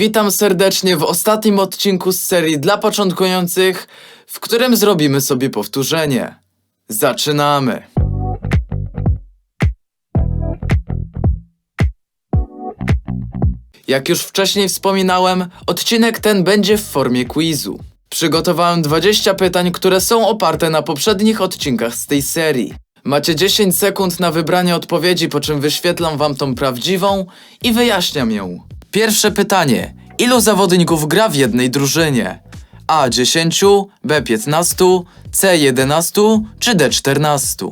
Witam serdecznie w ostatnim odcinku z serii dla początkujących, w którym zrobimy sobie powtórzenie. Zaczynamy! Jak już wcześniej wspominałem, odcinek ten będzie w formie quizu. Przygotowałem 20 pytań, które są oparte na poprzednich odcinkach z tej serii. Macie 10 sekund na wybranie odpowiedzi, po czym wyświetlam wam tą prawdziwą i wyjaśniam ją. Pierwsze pytanie. Ilu zawodników gra w jednej drużynie? A 10, B 15, C 11 czy D 14?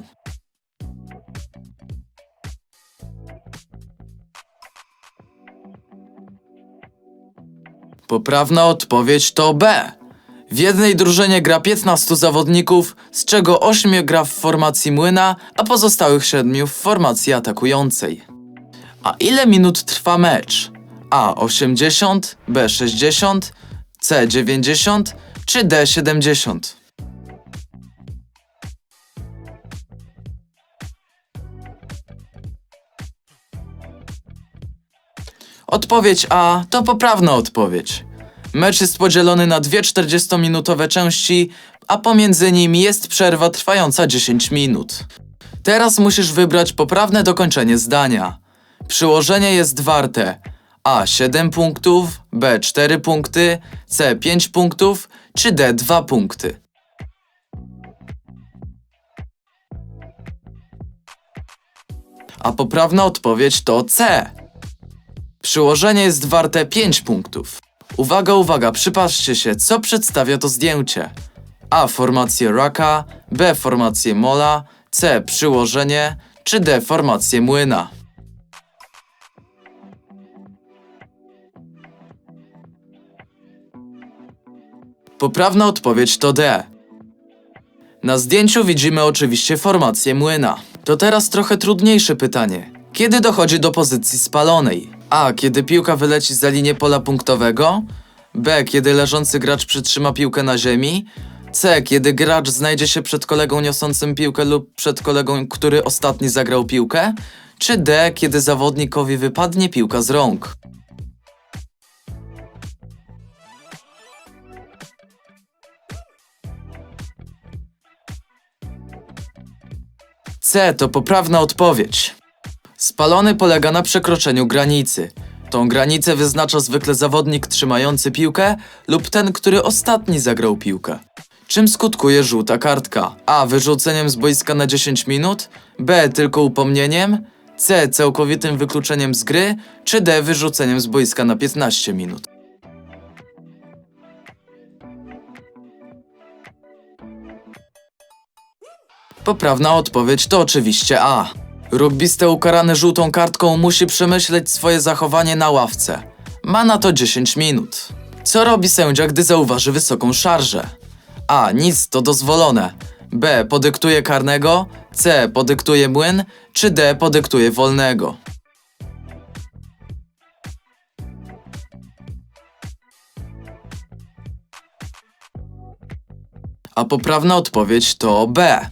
Poprawna odpowiedź to B. W jednej drużynie gra 15 zawodników, z czego 8 gra w formacji młyna, a pozostałych 7 w formacji atakującej. A ile minut trwa mecz? A 80, B 60, C 90 czy D 70? Odpowiedź A to poprawna odpowiedź. Mecz jest podzielony na dwie 40-minutowe części, a pomiędzy nimi jest przerwa trwająca 10 minut. Teraz musisz wybrać poprawne dokończenie zdania. Przyłożenie jest warte A 7 punktów, B 4 punkty, C 5 punktów czy D 2 punkty. A poprawna odpowiedź to C. Przyłożenie jest warte 5 punktów. Uwaga, uwaga, przypatrzcie się, co przedstawia to zdjęcie. A. Formację raka, B. Formację mola, C. Przyłożenie, czy D. Formację młyna. Poprawna odpowiedź to D. Na zdjęciu widzimy oczywiście formację młyna. To teraz trochę trudniejsze pytanie. Kiedy dochodzi do pozycji spalonej? A. Kiedy piłka wyleci za linię pola punktowego? B. Kiedy leżący gracz przytrzyma piłkę na ziemi? C. Kiedy gracz znajdzie się przed kolegą niosącym piłkę lub przed kolegą, który ostatni zagrał piłkę? Czy D. Kiedy zawodnikowi wypadnie piłka z rąk? C to poprawna odpowiedź. Spalony polega na przekroczeniu granicy. Tą granicę wyznacza zwykle zawodnik trzymający piłkę lub ten, który ostatni zagrał piłkę. Czym skutkuje żółta kartka? A. Wyrzuceniem z boiska na 10 minut, B. Tylko upomnieniem, C. Całkowitym wykluczeniem z gry, czy D. Wyrzuceniem z boiska na 15 minut. Poprawna odpowiedź to oczywiście A. Rugbista ukarany żółtą kartką musi przemyśleć swoje zachowanie na ławce. Ma na to 10 minut. Co robi sędzia, gdy zauważy wysoką szarżę? A. Nic to dozwolone. B. Podyktuje karnego. C. Podyktuje młyn. Czy D. Podyktuje wolnego. A poprawna odpowiedź to B.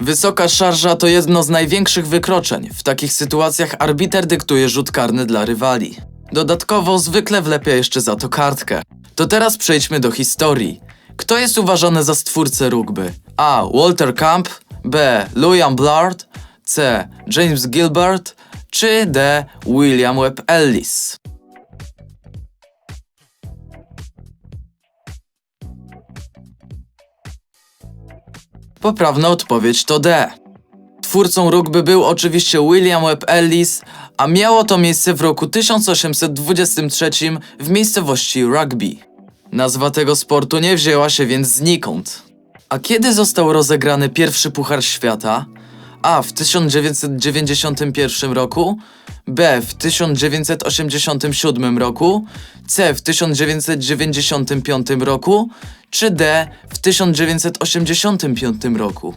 Wysoka szarża to jedno z największych wykroczeń. W takich sytuacjach arbiter dyktuje rzut karny dla rywali. Dodatkowo zwykle wlepia jeszcze za to kartkę. To teraz przejdźmy do historii. Kto jest uważany za stwórcę rugby? A. Walter Camp, B. Louis Blard, C. James Gilbert, czy D. William Webb Ellis? Poprawna odpowiedź to D. Twórcą rugby był oczywiście William Webb Ellis, a miało to miejsce w roku 1823 w miejscowości Rugby. Nazwa tego sportu nie wzięła się więc znikąd. A kiedy został rozegrany pierwszy Puchar Świata? A. W 1991 roku, B. W 1987 roku, C. W 1995 roku, czy D. W 1985 roku?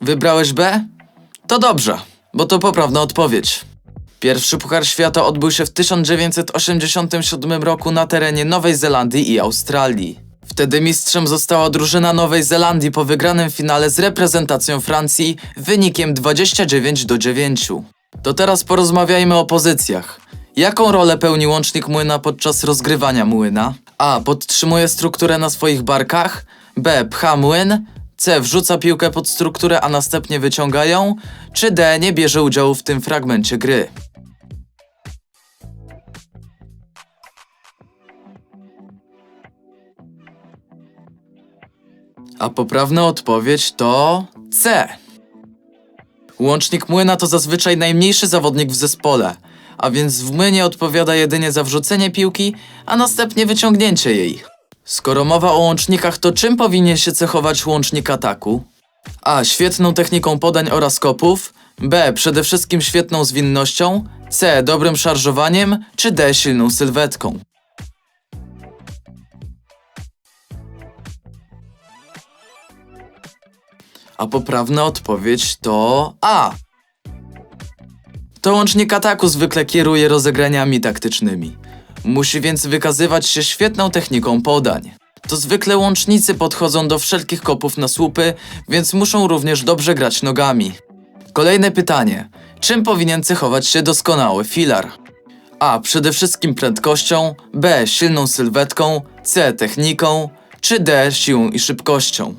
Wybrałeś B? To dobrze, bo to poprawna odpowiedź. Pierwszy Puchar Świata odbył się w 1987 roku na terenie Nowej Zelandii i Australii. Wtedy mistrzem została drużyna Nowej Zelandii po wygranym finale z reprezentacją Francji wynikiem 29 do 9. To teraz porozmawiajmy o pozycjach. Jaką rolę pełni łącznik młyna podczas rozgrywania młyna? A. Podtrzymuje strukturę na swoich barkach. B. Pcha młyn. C. Wrzuca piłkę pod strukturę, a następnie wyciąga ją. Czy D. Nie bierze udziału w tym fragmencie gry? A poprawna odpowiedź to C. Łącznik młyna to zazwyczaj najmniejszy zawodnik w zespole, a więc w młynie odpowiada jedynie za wrzucenie piłki, a następnie wyciągnięcie jej. Skoro mowa o łącznikach, to czym powinien się cechować łącznik ataku? A. Świetną techniką podań oraz kopów. B. Przede wszystkim świetną zwinnością. C. Dobrym szarżowaniem. Czy D. Silną sylwetką. A poprawna odpowiedź to A. To łącznik ataku zwykle kieruje rozegraniami taktycznymi. Musi więc wykazywać się świetną techniką podań. To zwykle łącznicy podchodzą do wszelkich kopów na słupy, więc muszą również dobrze grać nogami. Kolejne pytanie. Czym powinien cechować się doskonały filar? A. Przede wszystkim prędkością, B. Silną sylwetką, C. Techniką, czy D. Siłą i szybkością.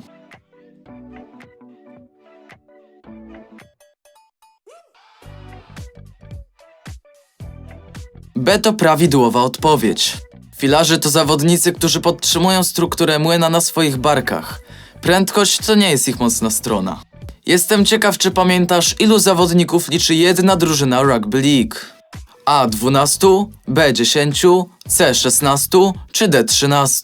B to prawidłowa odpowiedź. Filarzy to zawodnicy, którzy podtrzymują strukturę młyna na swoich barkach. Prędkość to nie jest ich mocna strona. Jestem ciekaw, czy pamiętasz, ilu zawodników liczy jedna drużyna Rugby League? A 12, B 10, C 16 czy D 13?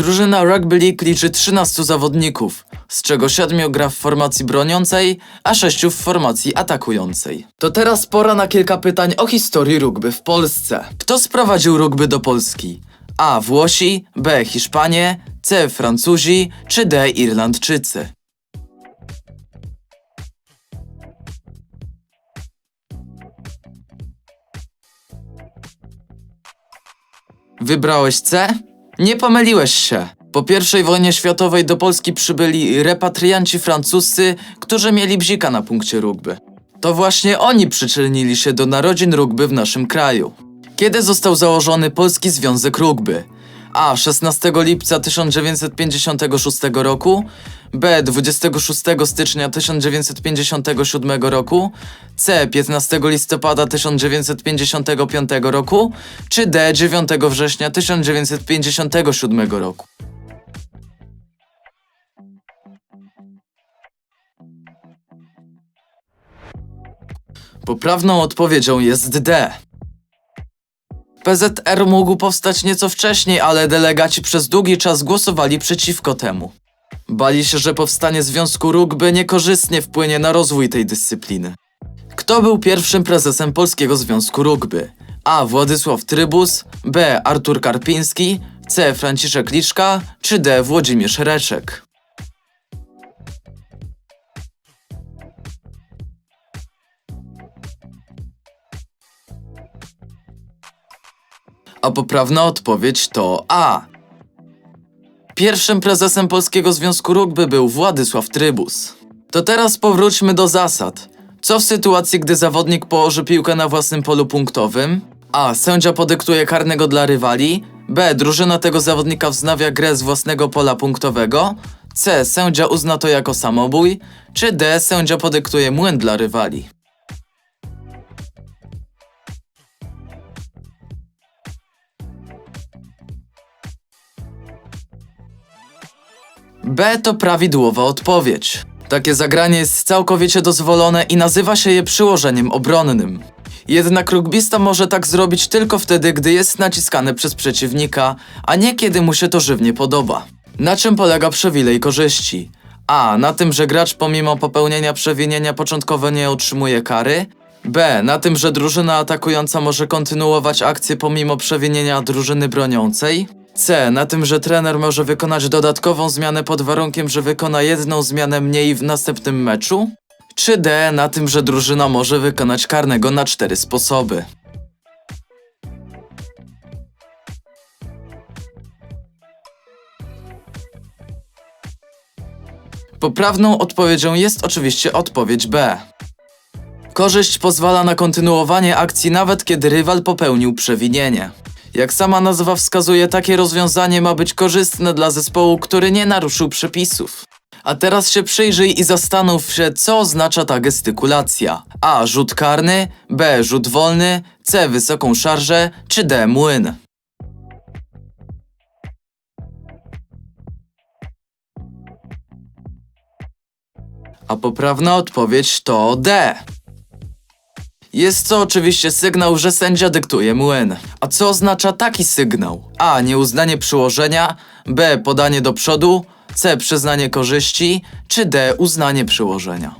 Drużyna Rugby League liczy 13 zawodników, z czego 7 gra w formacji broniącej, a 6 w formacji atakującej. To teraz pora na kilka pytań o historii rugby w Polsce. Kto sprowadził rugby do Polski? A. Włosi, B. Hiszpanie, C. Francuzi, czy D. Irlandczycy? Wybrałeś C? Nie pomyliłeś się. Po I wojnie światowej do Polski przybyli repatrianci francuscy, którzy mieli bzika na punkcie rugby. To właśnie oni przyczynili się do narodzin rugby w naszym kraju. Kiedy został założony Polski Związek Rugby? A. 16 lipca 1956 roku, B. 26 stycznia 1957 roku, C. 15 listopada 1955 roku, czy D. 9 września 1957 roku. Poprawną odpowiedzią jest D. PZR mógł powstać nieco wcześniej, ale delegaci przez długi czas głosowali przeciwko temu. Bali się, że powstanie Związku Rugby niekorzystnie wpłynie na rozwój tej dyscypliny. Kto był pierwszym prezesem Polskiego Związku Rugby? A. Władysław Trybus, B. Artur Karpiński, C. Franciszek Liczka, czy D. Włodzimierz Reczek? A poprawna odpowiedź to A. Pierwszym prezesem Polskiego Związku Rugby był Władysław Trybus. To teraz powróćmy do zasad. Co w sytuacji, gdy zawodnik położy piłkę na własnym polu punktowym? A. Sędzia podyktuje karnego dla rywali. B. Drużyna tego zawodnika wznawia grę z własnego pola punktowego. C. Sędzia uzna to jako samobój. Czy D. Sędzia podyktuje młyn dla rywali. B to prawidłowa odpowiedź. Takie zagranie jest całkowicie dozwolone i nazywa się je przyłożeniem obronnym. Jednak rugbista może tak zrobić tylko wtedy, gdy jest naciskany przez przeciwnika, a nie kiedy mu się to żywnie podoba. Na czym polega przywilej korzyści? A. Na tym, że gracz pomimo popełnienia przewinienia początkowo nie otrzymuje kary. B. Na tym, że drużyna atakująca może kontynuować akcję pomimo przewinienia drużyny broniącej. C. Na tym, że trener może wykonać dodatkową zmianę pod warunkiem, że wykona jedną zmianę mniej w następnym meczu? Czy D. Na tym, że drużyna może wykonać karnego na cztery sposoby? Poprawną odpowiedzią jest oczywiście odpowiedź B. Korzyść pozwala na kontynuowanie akcji nawet kiedy rywal popełnił przewinienie. Jak sama nazwa wskazuje, takie rozwiązanie ma być korzystne dla zespołu, który nie naruszył przepisów. A teraz się przyjrzyj i zastanów się, co oznacza ta gestykulacja. A. Rzut karny, B. Rzut wolny, C. Wysoką szarżę, czy D. Młyn. A poprawna odpowiedź to D. Jest to oczywiście sygnał, że sędzia dyktuje młyn. A co oznacza taki sygnał? A. Nieuznanie przyłożenia, B. Podanie do przodu, C. Przyznanie korzyści, czy D. Uznanie przyłożenia.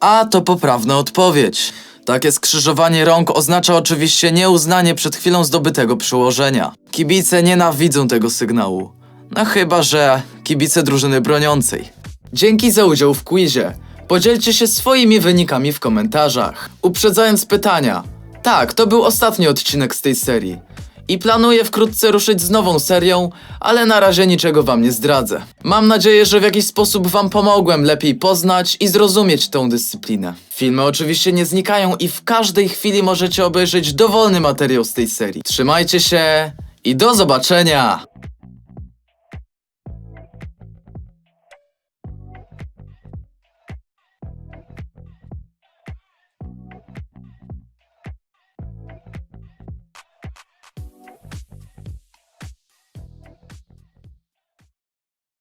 A to poprawna odpowiedź. Takie skrzyżowanie rąk oznacza oczywiście nieuznanie przed chwilą zdobytego przyłożenia. Kibice nienawidzą tego sygnału. No chyba, że kibice drużyny broniącej. Dzięki za udział w quizie. Podzielcie się swoimi wynikami w komentarzach. Uprzedzając pytania. Tak, to był ostatni odcinek z tej serii. I planuję wkrótce ruszyć z nową serią, ale na razie niczego wam nie zdradzę. Mam nadzieję, że w jakiś sposób wam pomogłem lepiej poznać i zrozumieć tą dyscyplinę. Filmy oczywiście nie znikają i w każdej chwili możecie obejrzeć dowolny materiał z tej serii. Trzymajcie się i do zobaczenia!